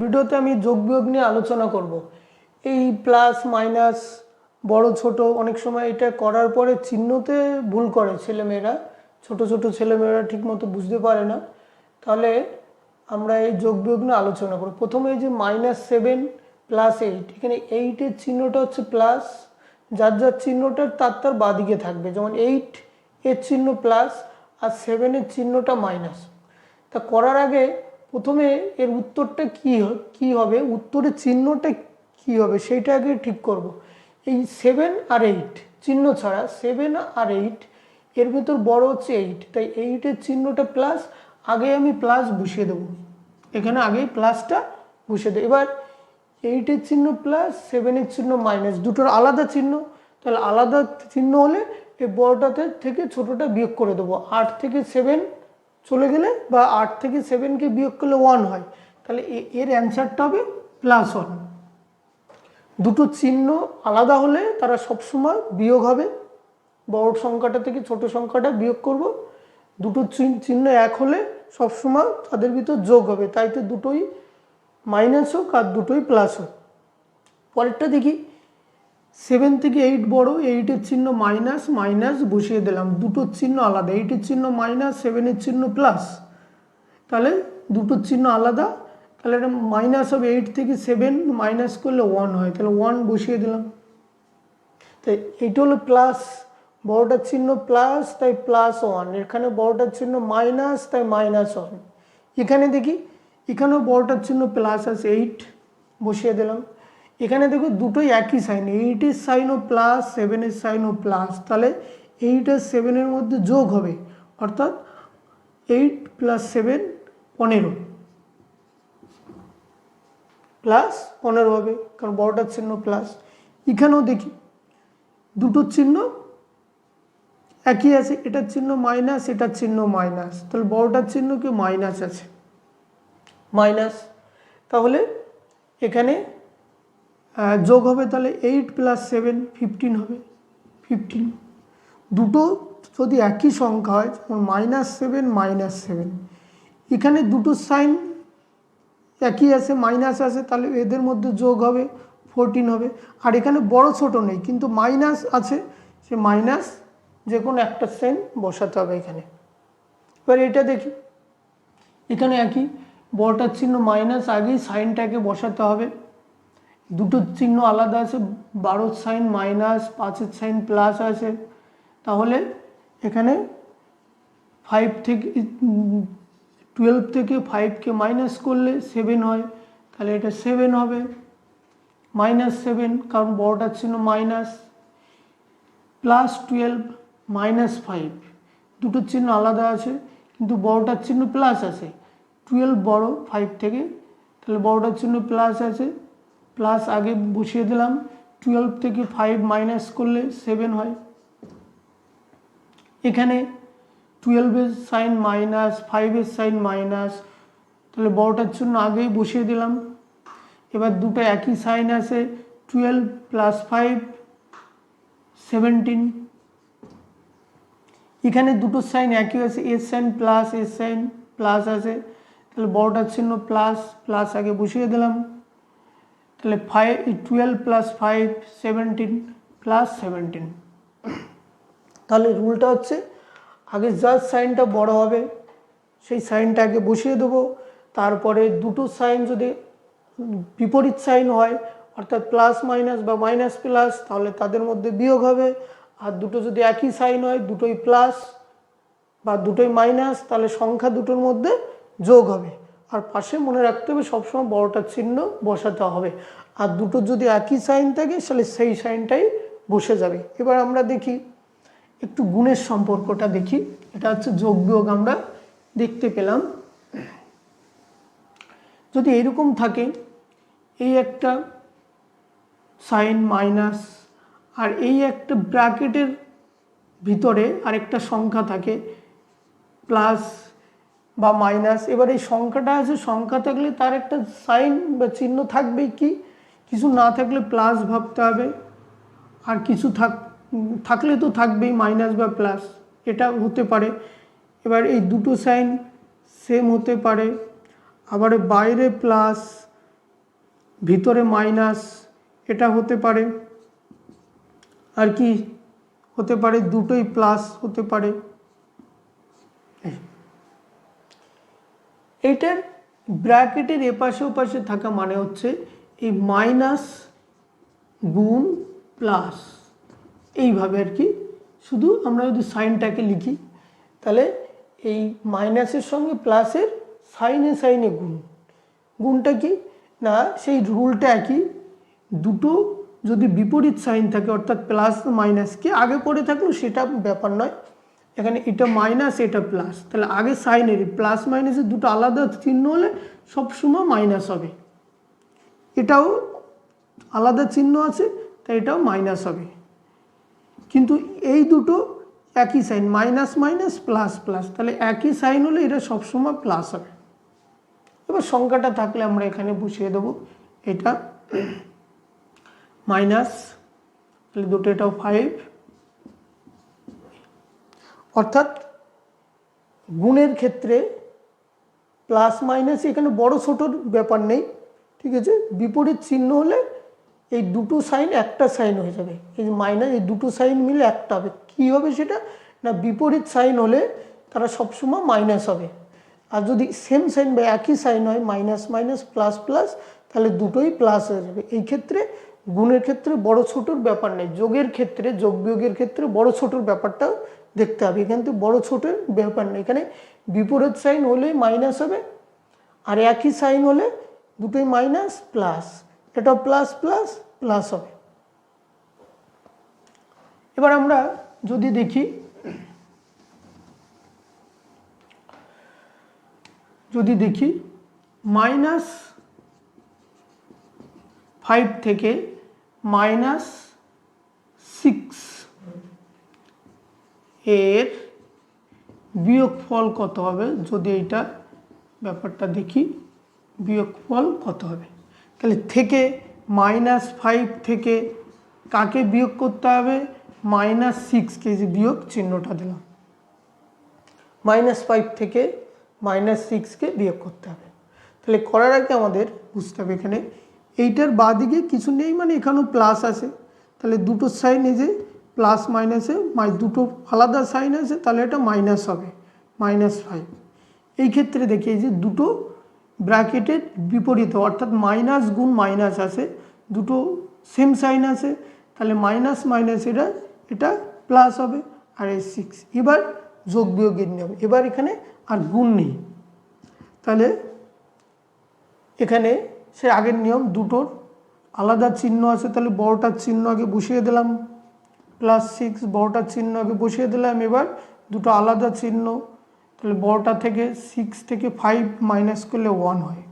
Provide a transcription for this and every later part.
ভিডিওতে আমি যোগ বিয়োগ নিয়ে আলোচনা করব। এই প্লাস মাইনাস বড় ছোট অনেক সময় এটা করার পরে চিহ্নতে ভুল করে ছেলেমেয়েরা। ছোট ছোট ছেলেমেয়েরা ঠিকমতো বুঝতে পারে না। তাহলে আমরা এই যোগ বিয়োগ নিয়ে আলোচনা করব। প্রথমে এই যে মাইনাস সেভেন প্লাস এইট এখানে এইটের চিহ্নটা হচ্ছে প্লাস যার যার চিহ্নটা তার তার বাদিকে থাকবে। যেমন এইট এর চিহ্ন প্লাস আর সেভেনের চিহ্নটা মাইনাস তা করার আগে প্রথমে এর উত্তরটা কি কি হবে? উত্তরের চিহ্নটা কি হবে? সেইটা আগে ঠিক করব। এই সেভেন আর এইট চিহ্ন ছাড়া সেভেন আর এইট এর ভিতর বড় হচ্ছে এইট তাই এইটের চিহ্নটা প্লাস আগে আমি প্লাস বসিয়ে দেবো। এখানে আগেই প্লাসটা বসিয়ে দেবো। এবার এইটের চিহ্ন প্লাস সেভেনের চিহ্ন মাইনাস দুটোর আলাদা চিহ্ন। তাহলে আলাদা চিহ্ন হলে এই বড়টাতে থেকে ছোটটা বিয়োগ করে দেবো। আট থেকে সেভেন চলে গেলে বা আট থেকে সেভেনকে বিয়োগ করলে ওয়ান হয়। তাহলে এর অ্যান্সারটা হবে প্লাস ওয়ান দুটো চিহ্ন আলাদা হলে তারা সবসময় বিয়োগ হবে। বড় সংখ্যাটা থেকে ছোট সংখ্যাটা বিয়োগ করব। দুটো চিহ্ন এক হলে সবসময় তাদের ভিতর যোগ হবে। তাই তো দুটোই মাইনাস হোক আর দুটোই প্লাস হোক। পরেরটা দেখি। সেভেন থেকে এইট বড় এইটের চিহ্ন মাইনাস মাইনাস বসিয়ে দিলাম। দুটোর চিহ্ন আলাদা। এইটের চিহ্ন মাইনাস সেভেনের চিহ্ন প্লাস তাহলে দুটোর চিহ্ন আলাদা। তাহলে এটা মাইনাস হবে এইট থেকে সেভেন মাইনাস করলে ওয়ান হয়। তাহলে ওয়ান বসিয়ে দিলাম। তাই এইটা হলো প্লাস বড়টার চিহ্ন প্লাস তাই প্লাস ওয়ান এখানে বড়টার চিহ্ন মাইনাস তাই মাইনাস ওয়ান এখানে দেখি, এখানেও বড়টার চিহ্ন প্লাস আছে এইট বসিয়ে দিলাম। এখানে দেখো দুটোই একই সাইন এইটের সাইনও প্লাস সেভেনের সাইনও প্লাস তাহলে এইট আর সেভেনের মধ্যে যোগ হবে, অর্থাৎ এইট প্লাস সেভেন পনেরো প্লাস পনেরো হবে, কারণ বড়টার চিহ্ন প্লাস এখানেও দেখি দুটোর চিহ্ন একই আছে, এটার চিহ্ন মাইনাস এটার চিহ্ন মাইনাস তাহলে বড়টার চিহ্ন কি মাইনাস আছে মাইনাস তাহলে এখানে যোগ হবে তাহলে এইট প্লাস সেভেন ফিফটিন হবে। ফিফটিন দুটো যদি একই সংখ্যা হয়, যেমন মাইনাস সেভেন মাইনাস সেভেন এখানে দুটো সাইন একই আছে মাইনাস আছে, তাহলে এদের মধ্যে যোগ হবে ফোরটিন হবে। আর এখানে বড় ছোট নেই, কিন্তু মাইনাস আছে, সে মাইনাস যে কোনো একটা সাইন বসাতে হবে এখানে। এবার এটা দেখি। এখানে একই বড়টার চিহ্ন মাইনাস আগেই সাইনটাকে বসাতে হবে। দুটো চিহ্ন আলাদা আছে, বারোর সাইন মাইনাস, পাঁচের সাইন প্লাস আছে। তাহলে এখানে ফাইভ থেকে টুয়েলভ থেকে ফাইভকে মাইনাস করলে সেভেন হয়। তাহলে এটা সেভেন হবে। মাইনাস সেভেন কারণ বড়টার চিহ্ন minus plus twelve minus five দুটোর চিহ্ন আলাদা আছে, কিন্তু বড়টার চিহ্ন প্লাস আছে। টুয়েলভ বড় ফাইভ থেকে, তাহলে বড়টার চিহ্ন প্লাস আছে। প্লাস আগে বসিয়ে দিলাম টুয়েলভ থেকে ফাইভ মাইনাস করলে সেভেন হয়। এখানে টুয়েলভের সাইন মাইনাস ফাইভের সাইন মাইনাস তাহলে বড়টার জন্য আগেই বসিয়ে দিলাম। এবার দুটো একই সাইন আছে টুয়েলভ প্লাস ফাইভ সেভেন্টিন এখানে দুটো সাইন একই আছে এস সাইন প্লাস এস সাইন প্লাস আছে, তাহলে বড়টার চিহ্ন প্লাস প্লাস আগে বসিয়ে দিলাম। তাহলে five twelve plus five seventeen plus seventeen তাহলে রুলটা হচ্ছে, আগে যার সাইনটা বড় হবে, সেই সাইনটা আগে বসিয়ে দেবো, তারপরে দুটো সাইন যদি বিপরীত সাইন হয়, অর্থাৎ প্লাস মাইনাস বা মাইনাস প্লাস তাহলে তাদের মধ্যে বিয়োগ হবে, আর দুটো যদি একই সাইন হয়, দুটোই প্লাস বা দুটোই মাইনাস তাহলে সংখ্যা দুটোর মধ্যে যোগ হবে। আর পাশে মনে রাখতে হবে, সবসময় বড়টার চিহ্ন বসাতে হবে। আর দুটো যদি একই সাইন থাকে, তাহলে সেই সাইনটাই বসে যাবে। এবার আমরা দেখি, একটু গুণের সম্পর্কটা দেখি। এটা হচ্ছে যোগ বিয়োগ আমরা দেখতে পেলাম। যদি এরকম থাকে, এই একটা সাইন মাইনাস আর এই একটা ব্র্যাকেটের ভিতরে আরেকটা সংখ্যা থাকে, প্লাস বা মাইনাস এবার এই সংখ্যাটা আছে, সংখ্যা থাকলে তার একটা সাইন বা চিহ্ন থাকবেই কি? কিছু না থাকলে প্লাস ভাবতে হবে। আর কিছু থাক, থাকলে তো থাকবেই মাইনাস বা প্লাস এটা হতে পারে। এবার এই দুটো সাইন সেম হতে পারে। আবার বাইরে প্লাস ভিতরে মাইনাস এটা হতে পারে। আর কি? হতে পারে, দুটোই প্লাস হতে পারে। এইটার ব্র্যাকেটের এপাশে ওপাশে থাকা মানে হচ্ছে এই মাইনাস গুণ প্লাস। এইভাবে আর কি। শুধু আমরা যদি সাইনটাকে লিখি, তাহলে এই মাইনাসের সঙ্গে প্লাসের সাইনে সাইনে গুণ। গুণটা কি? না, সেই রুলটা একই। দুটো যদি বিপরীত সাইন থাকে, অর্থাৎ প্লাস মাইনাসকে আগে পড়ে থাকল, সেটা ব্যাপার নয়। এখানে এটা মাইনাস এটা প্লাস তাহলে আগে সাইনের প্লাস মাইনাসের দুটো আলাদা চিহ্ন হলে সবসময় মাইনাস হবে। এটাও আলাদা চিহ্ন আছে, তাই এটাও মাইনাস হবে। কিন্তু এই দুটো একই sign minus minus plus plus তাহলে একই সাইন হলে এটা সবসময় প্লাস হবে। এবার সংখ্যাটা থাকলে আমরা এখানে বসিয়ে দেবো, এটা মাইনাস তাহলে দুটো এটাও ফাইভ অর্থাৎ গুণের ক্ষেত্রে প্লাস মাইনাস, এখানে বড় ছোটোর ব্যাপার নেই, ঠিক আছে? বিপরীত চিহ্ন হলে এই দুটো সাইন একটা সাইন হয়ে যাবে। এই যে মাইনাস, এই দুটো সাইন মিলে একটা হবে। কী হবে সেটা? না, বিপরীত সাইন হলে তারা সবসময় মাইনাস হবে। আর যদি সেম সাইন বা একই সাইন হয়, মাইনাস মাইনাস, প্লাস প্লাস, তাহলে দুটোই প্লাস হয়ে যাবে। এই ক্ষেত্রে গুণের ক্ষেত্রে বড় ছোটোর ব্যাপার নেই। যোগের ক্ষেত্রে, যোগ বিয়োগের ক্ষেত্রে বড় ছোটোর ব্যাপারটাও দেখতে হবে। এখান থেকে বড় ছোটোর ব্যাপার নেই এখানে বিপরীত সাইন হলেই মাইনাস হবে আর একই সাইন হলে দুটোই মাইনাস প্লাস এটা প্লাস প্লাস প্লাস হবে। এবার আমরা যদি দেখি যদি দেখি মাইনাস ফাইভ থেকে মাইনাস সিক্স এর বিয়োগফল কত হবে? যদি এইটা ব্যাপারটা দেখি, বিয়োগফল কত হবে? তাহলে থেকে মাইনাস ফাইভ থেকে কাকে বিয়োগ করতে হবে? মাইনাস সিক্স কেজি বিয়োগ চিহ্নটা দিলাম। মাইনাস ফাইভ থেকে মাইনাস সিক্সকে বিয়োগ করতে হবে। তাহলে করার আগে আমাদের বুঝতে হবে এখানে, এইটার বাঁ দিকে কিছু নেই মানে এখানেও প্লাস আছে। তাহলে দুটো সাইন এই যে প্লাস মাইনাসে, মাই দুটো আলাদা সাইন আছে, তাহলে এটা মাইনাস হবে, মাইনাস ফাইভ। এই ক্ষেত্রে দেখি যে দুটো ব্র্যাকেটের বিপরীত, অর্থাৎ মাইনাস গুণ মাইনাস আছে, দুটো সেম সাইন আছে, তাহলে মাইনাস মাইনাস এটা এটা প্লাস হবে, আর এই সিক্স। এবার যোগ বিয়োগের নিয়ম, এবার এখানে আর গুণ নেই। তাহলে এখানে সে আগের নিয়ম, দুটোর আলাদা চিহ্ন আছে, তাহলে বড়টার চিহ্ন আগে বসিয়ে দিলাম। প্লাস সিক্স বড়টার চিহ্ন আগে বসিয়ে দিলাম এবার। দুটো আলাদা চিহ্ন, তাহলে বড়টা থেকে সিক্স থেকে ফাইভ মাইনাস করলে ওয়ান হয়।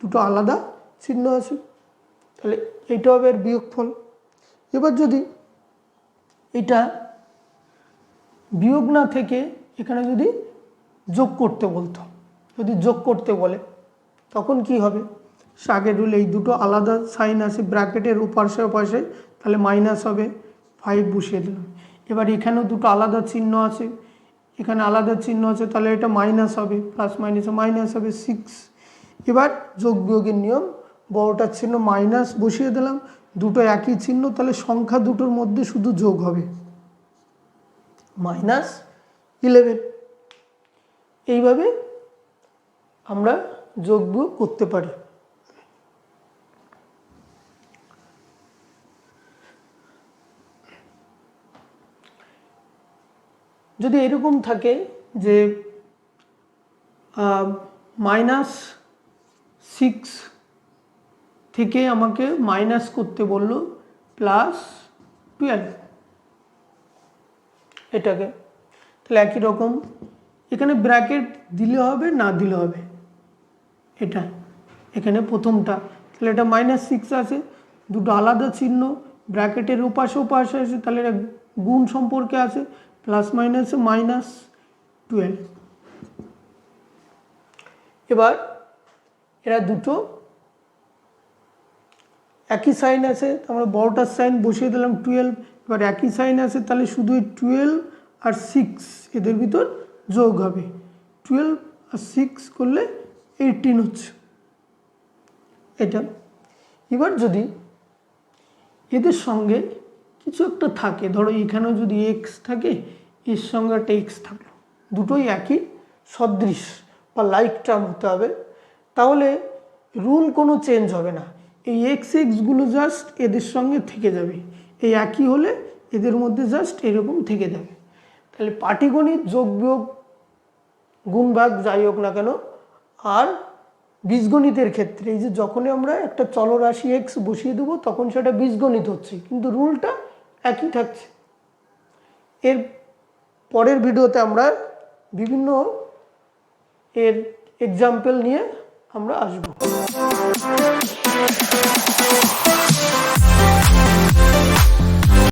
দুটো আলাদা চিহ্ন আছে। তাহলে এইটা হবে এর বিয়োগফল। এবার যদি এটা বিয়োগ না থেকে এখানে যদি যোগ করতে বলতো, যদি যোগ করতে বলে, তখন কি হবে? আগের রুল এই দুটো আলাদা সাইন আছে ব্র্যাকেটের উপাশে ওপাশে তাহলে মাইনাস হবে। ফাইভ বসিয়ে দিলাম। এবার এখানেও দুটো আলাদা চিহ্ন আছে। এখানে আলাদা চিহ্ন আছে, তাহলে এটা মাইনাস হবে প্লাস মাইনাসে মাইনাস হবে সিক্স এবার যোগ বিয়োগের নিয়ম, বড়টার চিহ্ন মাইনাস বসিয়ে দিলাম, দুটো একই চিহ্ন, তাহলে সংখ্যা দুটোর মধ্যে শুধু যোগ হবে। মাইনাস ইলেভেন এইভাবে আমরা যোগ বিয়োগ করতে পারি। যদি এরকম থাকে যে মাইনাস সিক্স থেকে আমাকে মাইনাস করতে বলল প্লাস টুয়েলভ এটাকে, তাহলে একই রকম। এখানে ব্র্যাকেট দিলে হবে, না দিলে হবে? এটা, এখানে প্রথমটা। তাহলে এটা মাইনাস সিক্স আছে, দুটো আলাদা চিহ্ন ব্র্যাকেটের উপাশে উপাশে আছে, তাহলে এটা গুণ সম্পর্কে আছে। প্লাস মাইনাসে মাইনাস টুয়েলভ এবার এরা দুটো একই সাইন আছে আমরা বড়টার সাইন বসিয়ে দিলাম টুয়েলভ এবার একই সাইন আছে, তাহলে শুধু টুয়েলভ আর সিক্স এদের ভিতর যোগ হবে। টুয়েলভ আর সিক্স করলে এইটিন হচ্ছে। এটা। এবার যদি এদের সঙ্গে কিছু একটা থাকে। ধরো এখানেও যদি এক্স থাকে, এর সঙ্গে একটা এক্স থাকল। দুটোই একই সদৃশ বা লাইক টার্ম হতে হবে। তাহলে রুল কোনো চেঞ্জ হবে না। এই এক্স এক্সগুলো জাস্ট এদের সঙ্গে থেকে যাবে। এই একই হলে এদের মধ্যে জাস্ট এরকম থেকে যাবে। তাহলে পাটিগণিত যোগ বিয়োগ গুণ ভাগ যাই হোক না কেন, আর বীজগণিতের ক্ষেত্রে এই যে যখনই আমরা একটা চলরাশি এক্স বসিয়ে দেবো, তখন সেটা বীজগণিত হচ্ছে। কিন্তু রুলটা একই থাকছে। এর পরের ভিডিওতে আমরা বিভিন্ন এর এক্সাম্পল নিয়ে আমরা আসব।